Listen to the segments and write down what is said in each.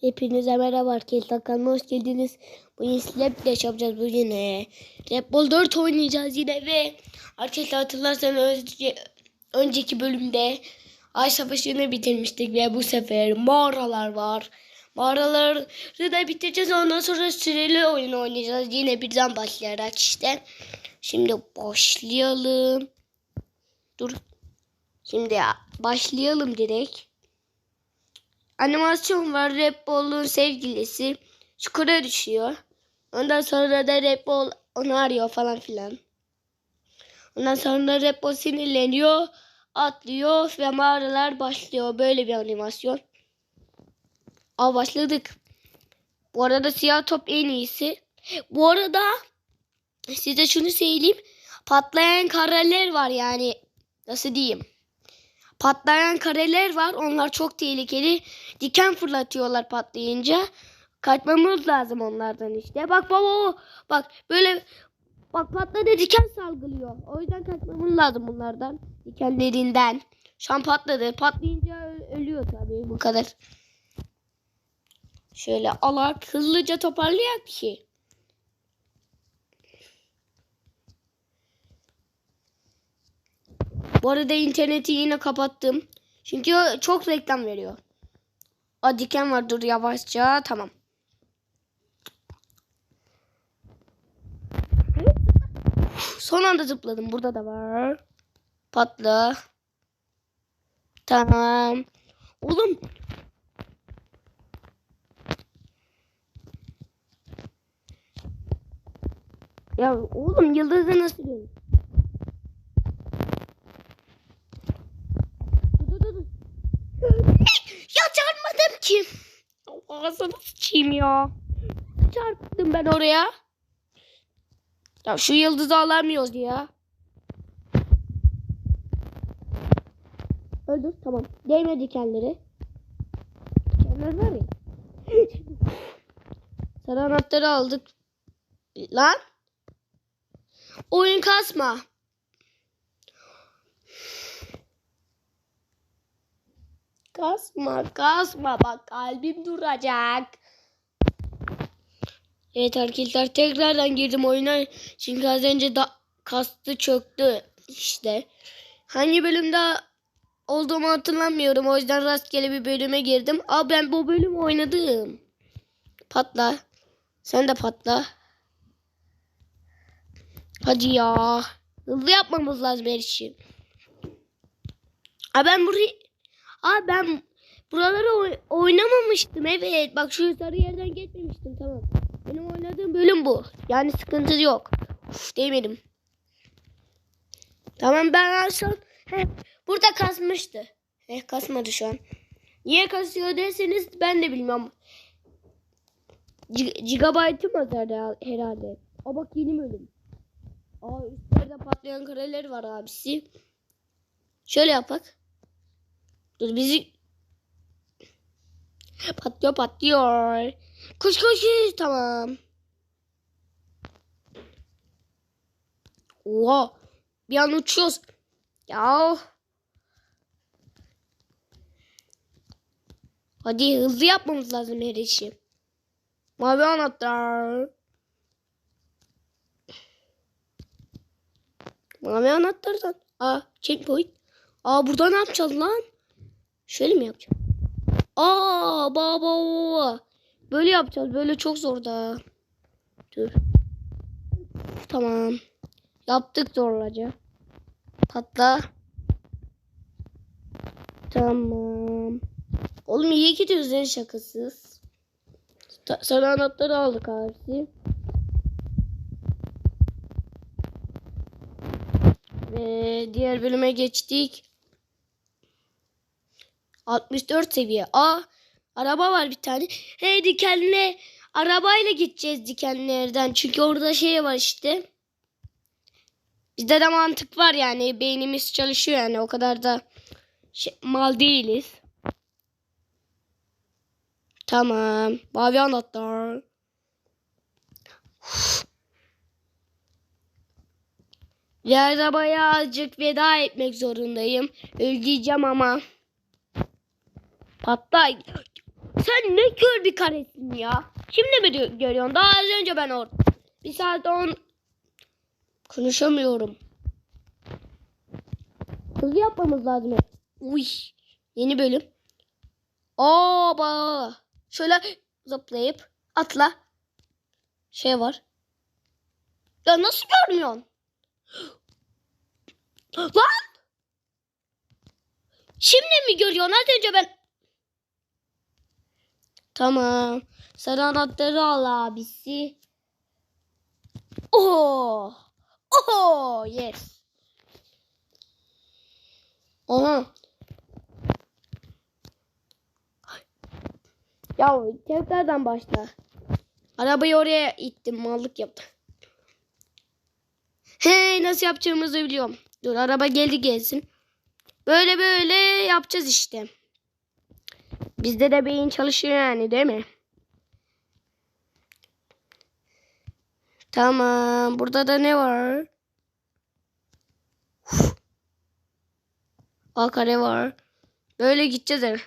Hepinize merhaba arkadaşlar kanalıma hoş geldiniz. Bugün sizlerle flash yapacağız bugün. Red Bull 4 oynayacağız yine ve arkadaşlar hatırlarsanız önce, önceki bölümde Ay Savaşı'nı bitirmiştik ve bu sefer mağaralar var. Mağaraları da bitireceğiz ondan sonra süreli oyun oynayacağız. Yine birden başlayarak işte. Şimdi başlayalım. Dur. Şimdi ya, başlayalım direkt. Animasyon var. Red Bull'un sevgilisi çukura düşüyor. Ondan sonra da Red Bull onu arıyor falan filan. Ondan sonra Red Bull sinirleniyor. Atlıyor ve mağaralar başlıyor. Böyle bir animasyon. Aa başladık. Bu arada siyah top en iyisi. Bu arada size şunu söyleyeyim. Patlayan kareler var yani. Nasıl diyeyim? Patlayan kareler var. Onlar çok tehlikeli. Diken fırlatıyorlar patlayınca. Kaçmamız lazım onlardan işte. Bak baba bak böyle bak patladı diken salgılıyor. O yüzden kaçmamız lazım bunlardan. Dikenlerinden. Şu an patladı. Patlayınca ölüyor tabii bu kadar. Şöyle alak hızlıca toparlayak ki. Bu arada interneti yine kapattım. Çünkü çok reklam veriyor. A diken var dur yavaşça tamam. Son anda zıpladım. Burada da var. Patla. Tamam. Oğlum. Ya oğlum yıldızı nasıl görüyorsun? Dur, dur, dur. ya çarpmadım ki. Ağzını sıçayım ya. Çarptım ben oraya. Ya şu yıldızı alamıyoruz ya. Öldür tamam. Değme dikenleri. Dikenler var ya. Sarı anahtarı aldık. Lan. Oyun kasma. Kasma kasma bak kalbim duracak. Evet arkadaşlar tekrardan girdim oyuna. Çünkü az önce da kastı çöktü işte. Hangi bölümde olduğumu hatırlamıyorum. O yüzden rastgele bir bölüme girdim. Aa ben bu bölüm oynadım. Patla. Sen de patla. Hadi ya. Hızlı yapmamız lazım her işi. Aa ben burayı... Aa ben buraları oy- oynamamıştım. Evet bak şu sarı yerden geçmemiştim tamam. Benim oynadığım bölüm bu. Yani sıkıntı yok. Uf, değmedim. Tamam ben en son burada kasmıştı. Heh, kasmadı şu an. Niye kasıyor derseniz ben de bilmiyorum. G- Gigabyte'ım azar herhalde. Aa bak yeni bölüm. Aa üstlerde patlayan kareler var abisi. Şöyle yapak. Dur bizi patlıyor patlıyor. Koş koş. Tamam. Oha. Bir an uçuyoruz. Ya. Hadi hızlı yapmamız lazım her işi. Mavi anahtar. Mavi anahtardan. Aa checkpoint. Aa burada ne yapacağız lan? Şöyle mi yapacağız? Aa baba baba. Böyle yapacağız. Böyle çok zor da. Dur. Tamam. Yaptık zorlaca. Patla. Tamam. Oğlum iyi gidiyoruz en şakasız. Ta- Sarı anahtarı aldık abi. Ve diğer bölüme geçtik. 64 seviye. Aa araba var bir tane. He dikenli arabayla gideceğiz dikenlerden. Çünkü orada şey var işte. Bizde de mantık var yani. Beynimiz çalışıyor yani. O kadar da şey, mal değiliz. Tamam. Mavi anahtar. Ve arabaya azıcık veda etmek zorundayım. Öldüreceğim ama. Patla. Sen ne kör bir karesin ya. Şimdi mi gö- görüyorsun? Daha az önce ben orada. Bir saat on... Konuşamıyorum. Hızlı yapmamız lazım. Uy. Yeni bölüm. Oba. Şöyle zıplayıp atla. Şey var. Ya nasıl görmüyorsun? Lan! Şimdi mi görüyorsun? Az önce ben... Tamam. Sarı anahtarı al abisi. Oh! Oh! Yes. Aha. Ya tekrardan başla. Arabayı oraya ittim. Mallık yaptım. Hey nasıl yapacağımızı biliyorum. Dur araba geldi gelsin. Böyle böyle yapacağız işte. Bizde de beyin çalışıyor yani değil mi? Tamam. Burada da ne var? Uf. Aa, kare var. Böyle gideceğiz.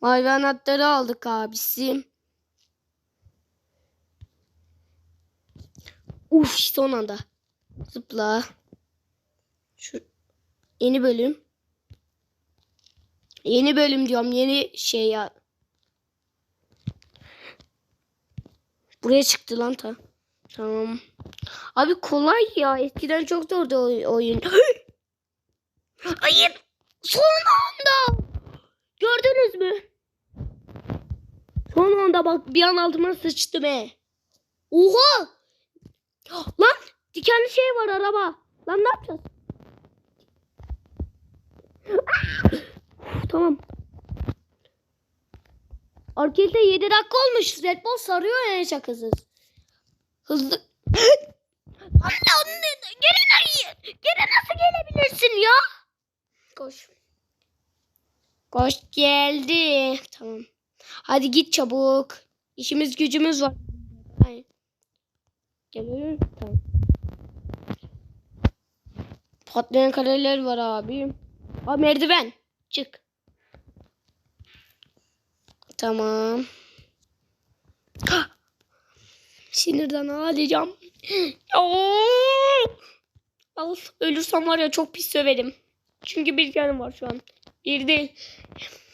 Mavi anahtarı aldık abisi. Uf son anda. Zıpla. Şu yeni bölüm. Yeni bölüm diyorum. Yeni şey ya. Buraya çıktı lan ta. Tamam. Abi kolay ya. Eskiden çok zordu o oyun. Hayır. Son anda. Gördünüz mü? Son anda bak bir an altıma sıçtım he. Oha. Lan dikenli şey var araba. Lan ne yapacağız? Tamam. Arcade'de 7 dakika olmuş. Red Bull sarıyor yani şakasız. Hızlı. Anne anne geri nereye? Geri nasıl gelebilirsin ya? Koş. Koş geldi. Tamam. Hadi git çabuk. İşimiz gücümüz var. Hayır. Geliyor. Tamam. Patlayan kareler var abi. Aa merdiven. Çık. Tamam. Sinirden ağlayacağım. Al, ölürsem var ya çok pis söverim. Çünkü bir canım var şu an. Bir değil.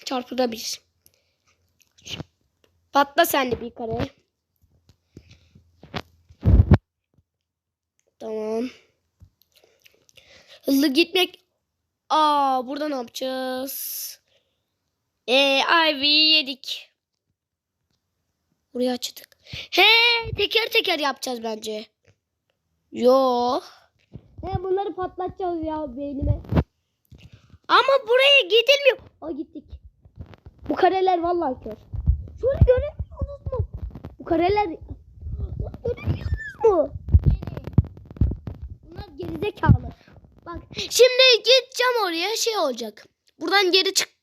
Çarpıda bir. Patla sen de bir kare. Tamam. Hızlı gitmek. Aa burada ne yapacağız? Ee, Ivy yedik. Burayı açtık. He teker teker yapacağız bence. Yo. He bunları patlatacağız ya beynime. Ama buraya gidilmiyor. Aa gittik. Bu kareler vallahi kör. Şunu göremiyorsunuz mu? Bu kareler göremiyorsunuz mu? Bunlar gerizekalı. Bak şimdi gideceğim oraya şey olacak. Buradan geri çık.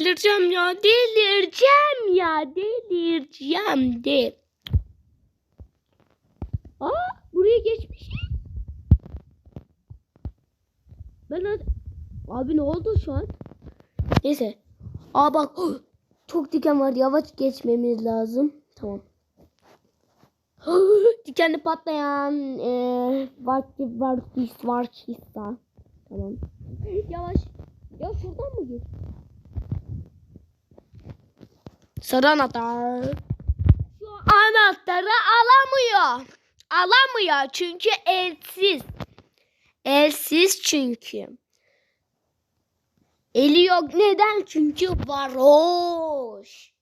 Delireceğim ya. Delireceğim ya. Delireceğim de. Aa buraya geçmişim. Ben az- Abi ne oldu şu an? Neyse. Aa bak çok diken var. Yavaş geçmemiz lazım. Tamam. Dikenli patlayan eee var var var var Tamam. Yavaş. Ya şuradan mı gir? Sarı anahtar. Şu anahtarı alamıyor. Alamıyor çünkü elsiz. Elsiz çünkü. Eli yok. Neden? Çünkü varoş.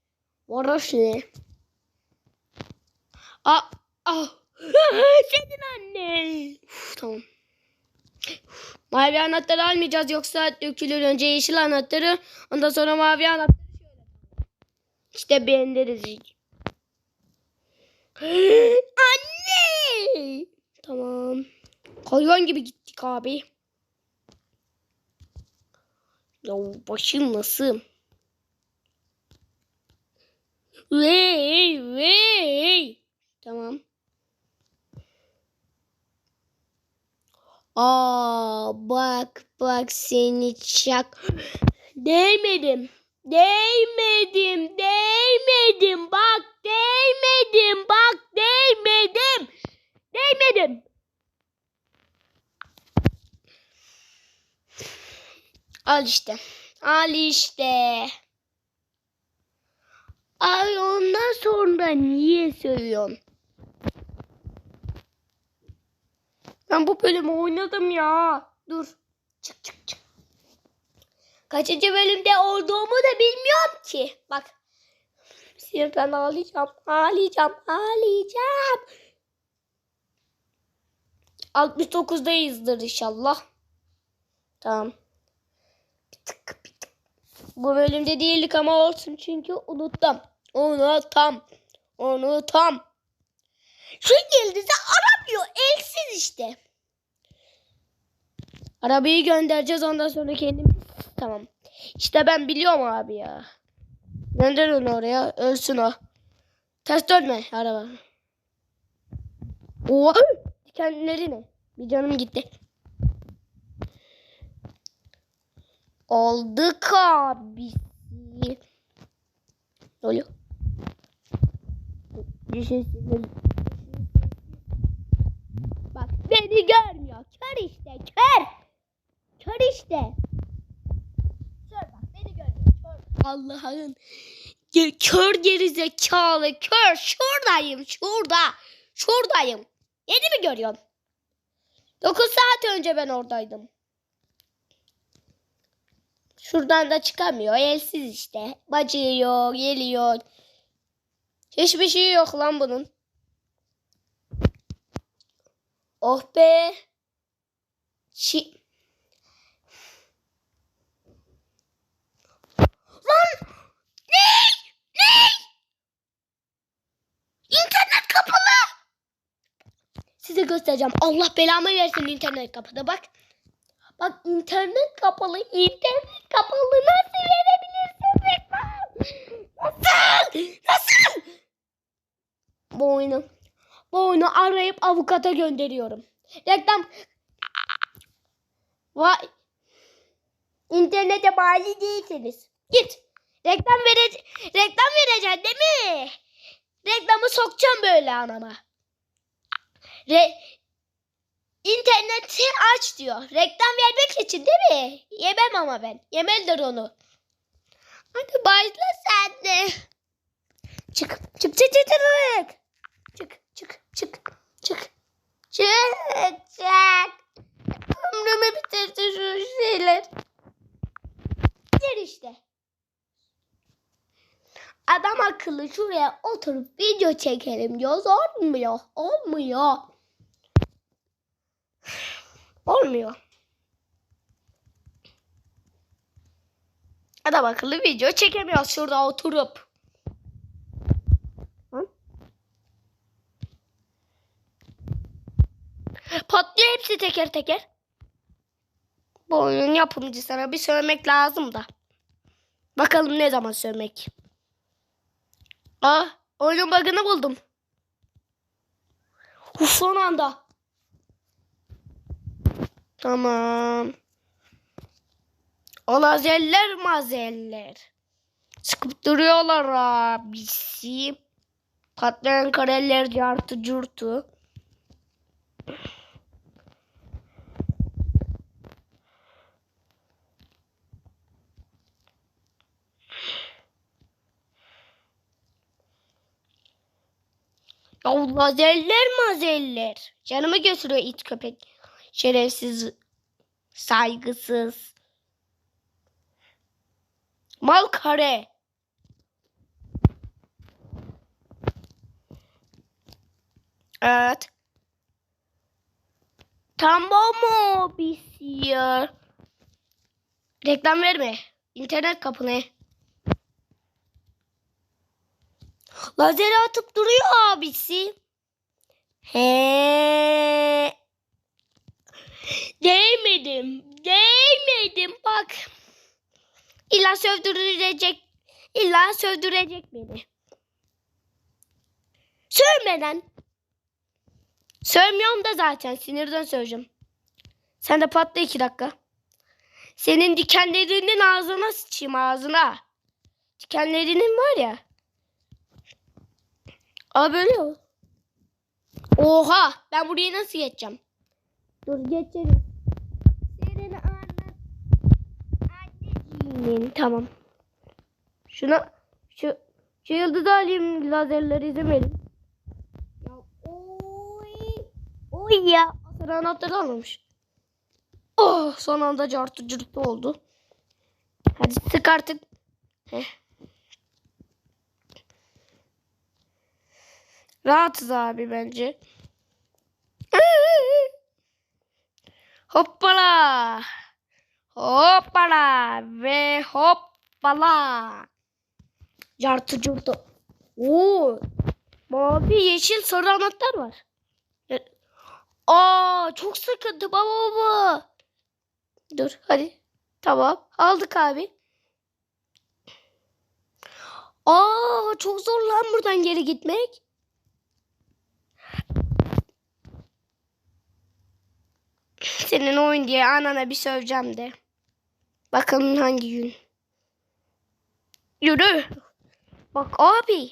Varoş ne? Aa, aa. Senin anne. Uf, tamam. Mavi anahtarı almayacağız yoksa dökülür. Önce yeşil anahtarı ondan sonra mavi anahtarı. İşte beğeniriz. Anne! Tamam. Hayvan gibi gittik abi. Ya başım nasıl? Vey vey. Tamam. Aa bak bak seni çak. Değmedim. Değmedim. Değmedim. Bak değmedim. Bak değmedim. Değmedim. Al işte. Al işte. Ay ondan sonra niye söylüyorsun? Ben bu bölümü oynadım ya. Dur. Çık çık. Kaçıncı bölümde olduğumu da bilmiyorum ki. Bak. Sinirden ağlayacağım. Ağlayacağım. Ağlayacağım. 69'dayızdır inşallah. Tamam. Bir tık bir tık. Bu bölümde değildik ama olsun çünkü unuttum. Unuttum. Unuttum. Şu yıldızı aramıyor. Elsiz işte. Arabayı göndereceğiz ondan sonra kendimiz. Tamam. İşte ben biliyorum abi ya. Gönder onu oraya. Ölsün o. Ters dönme araba. Oha. Dikenleri ne? Bir canım gitti. Olduk abi. Ne oluyor? Düşünsün. Bak beni görmüyor. Kör işte kör. Kör işte. Kör bak beni görmüyor. Kör. Allah'ın kör geri zekalı kör. Şuradayım şurada. Şuradayım. Yeni mi görüyorsun? 9 saat önce ben oradaydım. Şuradan da çıkamıyor. Elsiz işte. Yeli yok. Hiçbir şey yok lan bunun. Oh be. Şi... Lan! Ne? Ne? İnternet kapalı. Size göstereceğim. Allah belamı versin internet kapalı bak. Bak internet kapalı. internet kapalı. Nasıl verebilirsin? Nasıl? Nasıl? Bu oyunu. Bu oyunu arayıp avukata gönderiyorum. Reklam. Vay. İnternete bağlı değilsiniz. Git. Reklam vere reklam vereceksin değil mi? Reklamı sokacağım böyle anama. Re İnterneti aç diyor. Reklam vermek için değil mi? Yemem ama ben. Yemelidir onu. Hadi başla sen de. Çık. Çık çık çık çık. Çık çık çık çık. Çık çık. Ömrümü bitirdi şu şeyler. Gel işte. Adam akıllı şuraya oturup video çekelim diyoruz. Olmuyor. Olmuyor. Olmuyor. Adam akıllı video çekemiyoruz şurada oturup. Hı? Patlıyor hepsi teker teker. Bu oyunun yapımcısına bir söylemek lazım da. Bakalım ne zaman söylemek. Aa, oyunun bug'ını buldum. Uf, son anda. Tamam. O lazerler mazeller. Sıkıp duruyorlar abisi. Patlayan kareler cartı curtu. Ya lazerler mazeller. Canımı götürüyor it köpek. Şerefsiz, saygısız. Mal kare. Evet. Tamam mı ya? Reklam verme. İnternet kapını. Lazeri atıp duruyor abisi. He. Değmedim. Değmedim bak. İlla sövdürecek. İlla sövdürecek beni. Sövmeden. Sövmüyorum da zaten. Sinirden söveceğim. Sen de patla iki dakika. Senin dikenlerinin ağzına sıçayım ağzına. Dikenlerinin var ya. Aa böyle o. Oha ben burayı nasıl geçeceğim? Dur geçelim. Senin annen anneciğinin tamam. Şuna şu şu yıldızı alayım lazerleri izlemeyelim. Ya oy. Oy ya. Sonra anahtarı almamış. Oh son anda cartı cırtı oldu. Hadi sık artık. Heh. Rahatız abi bence. Hoppala. Hoppala ve hoppala. Cartı curtu. Oo. Mavi, yeşil, sarı anahtar var. E, Aa, çok sıkıntı baba baba. Dur hadi. Tamam. Aldık abi. Aa, çok zor lan buradan geri gitmek. Senin oyun diye anana bir söveceğim de. Bakalım hangi gün. Yürü. Bak abi.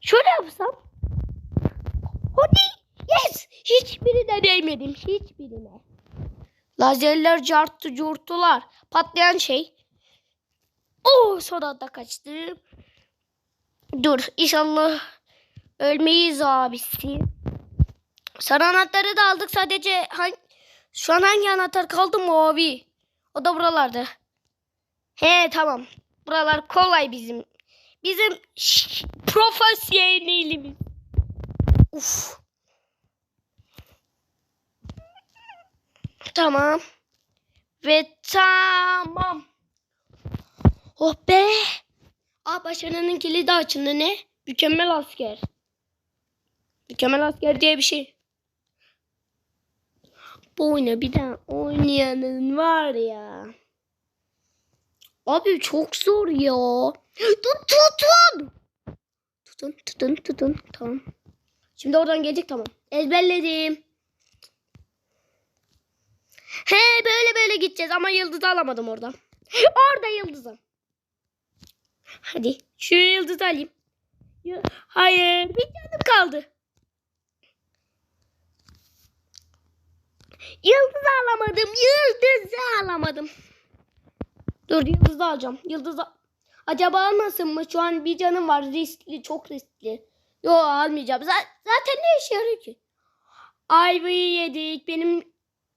Şöyle yapsam. Hadi. Yes. Hiçbirine değmedim. Hiçbirine. Lazerler carttı curtular. Patlayan şey. Oh son anda kaçtım. Dur inşallah ölmeyiz abisi. Sarı anahtarı da aldık sadece hangi, şu an hangi anahtar kaldı mavi. O da buralarda. He tamam. Buralar kolay bizim. Bizim şş, profesyonelimiz. Uf. Tamam. Ve tamam. Oh be. Aa başarının kilidi açıldı ne? Mükemmel asker. Mükemmel asker diye bir şey. Bu oyunu bir daha oynayanın var ya. Abi çok zor ya. Tut tutun. Tutun tutun tutun. Tamam. Şimdi oradan gelecek tamam. Ezberledim. He böyle böyle gideceğiz ama yıldızı alamadım orada. Orada yıldızı. Hadi şu yıldızı alayım. Hayır bir canım kaldı. Yıldızı alamadım. Yıldızı alamadım. Dur yıldızı alacağım. Yıldızı Acaba almasın mı? Şu an bir canım var. Riskli. Çok riskli. Yo almayacağım. Z- zaten ne işe yarıyor ki? Ayvayı yedik. Benim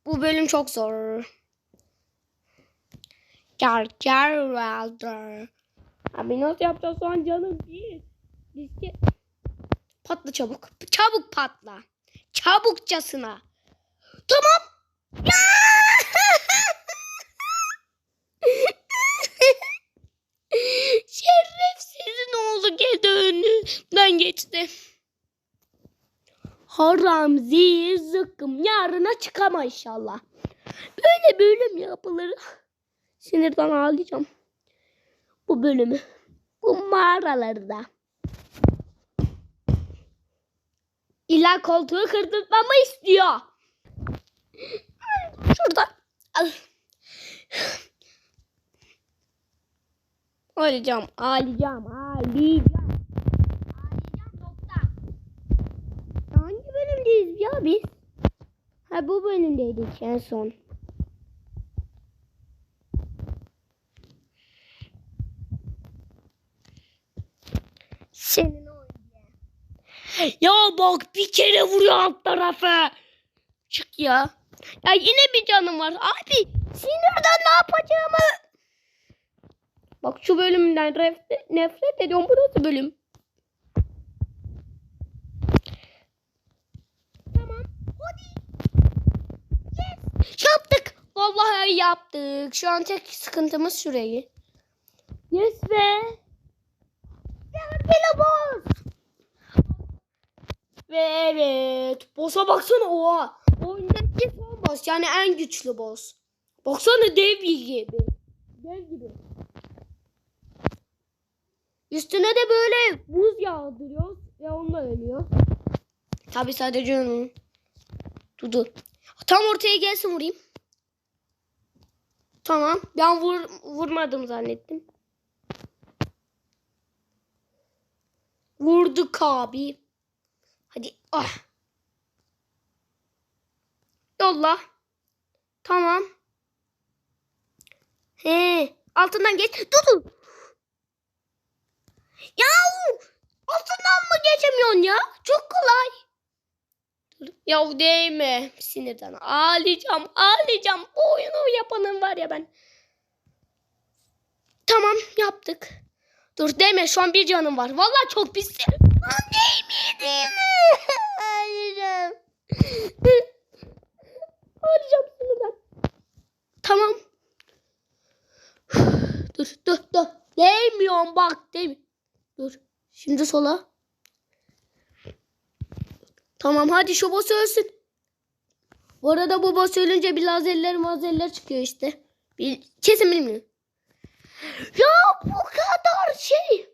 bu bölüm çok zor. Ger ger Wilder. Abi nasıl yapacağız şu an canım değil. Riske... Patla çabuk. Çabuk patla. Çabukçasına. Tamam. Şerefsizin oğlu kedi önünden geçti. Haram zil zıkkım yarına çıkama inşallah. Böyle bölüm yapılır. Sinirden ağlayacağım. Bu bölümü. Bu mağaralarda. İlla koltuğu kırdırtmamı istiyor. Şurada. Al. Ağlayacağım, ağlayacağım, ağlayacağım. Ağlayacağım nokta. Hangi bölümdeyiz ya biz? Ha bu bölümdeydik en son. Senin o Ya bak bir kere vuruyor alt tarafı. Çık ya. Ya yine bir canım var. Abi sinirden ne yapacağımı Bak şu bölümden nefret, nefret ediyorum. Bu nasıl bölüm? Tamam. Hadi. Yes. Yaptık. Vallahi yaptık. Şu an tek sıkıntımız şurayı. Yes be. Gel boss. Ve evet. Boss'a baksana oha. Son boss. Yani en güçlü boss. Baksana dev gibi. Dev gibi. Üstüne de böyle buz yağdırıyor ve onunla ölüyor. Tabi sadece onun. Dudu. Tam ortaya gelsin vurayım. Tamam. Ben vur, vurmadım zannettim. Vurduk abi. Hadi. Ah. Yolla. Tamam. He. Altından geç. Dur dur. Ya altından mı geçemiyorsun ya? Çok kolay. Dur. Ya değme. Sinirden ağlayacağım. Ağlayacağım. Bu oyunu yapanın var ya ben. Tamam yaptık. Dur deme şu an bir canım var. Vallahi çok pis. Lan değmedim. Ağlayacağım. Ağlayacağım sinirden. Tamam. dur dur dur. Değmiyorum bak değmi. Dur. Şimdi sola. Tamam hadi şu boss ölsün. Bu arada bu boss ölünce bir lazerler mazerler çıkıyor işte. Bil, kesin bilmiyorum. Ya bu kadar şey.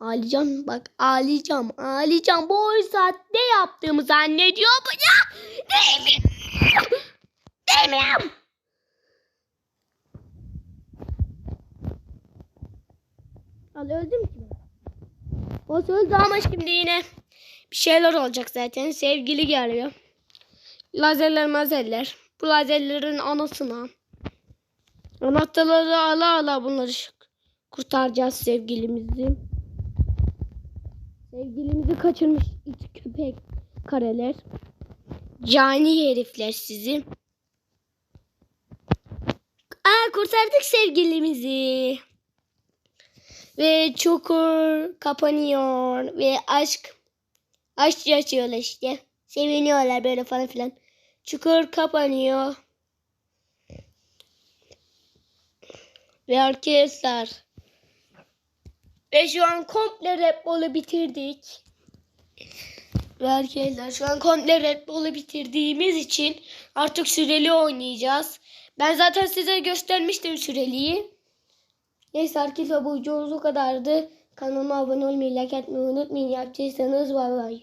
Ağlayacağım bak ağlayacağım ağlayacağım. Bu oyun saatte yaptığımı zannediyor bu ya. Değmiyorum. Değmiyorum. Al öldüm ki ben. Boss öldü ama şimdi yine bir şeyler olacak zaten. Sevgili geliyor. Lazerler mazerler. Bu lazerlerin anasına. Anahtarları ala ala bunları kurtaracağız sevgilimizi. Sevgilimizi kaçırmış it köpek kareler. Cani herifler sizi. Aa, kurtardık sevgilimizi. Ve çukur kapanıyor ve aşk aşk yaşıyorlar işte. Seviniyorlar böyle falan filan. Çukur kapanıyor. Ve arkadaşlar ve şu an komple Bull'u bitirdik. Ve arkadaşlar şu an komple Red Bull'u bitirdiğimiz için artık süreli oynayacağız. Ben zaten size göstermiştim süreliyi. Neyse arkadaşlar bu videomuz o kadardı. Kanalıma abone olmayı, like etmeyi unutmayın. Yapacaksanız bay bay.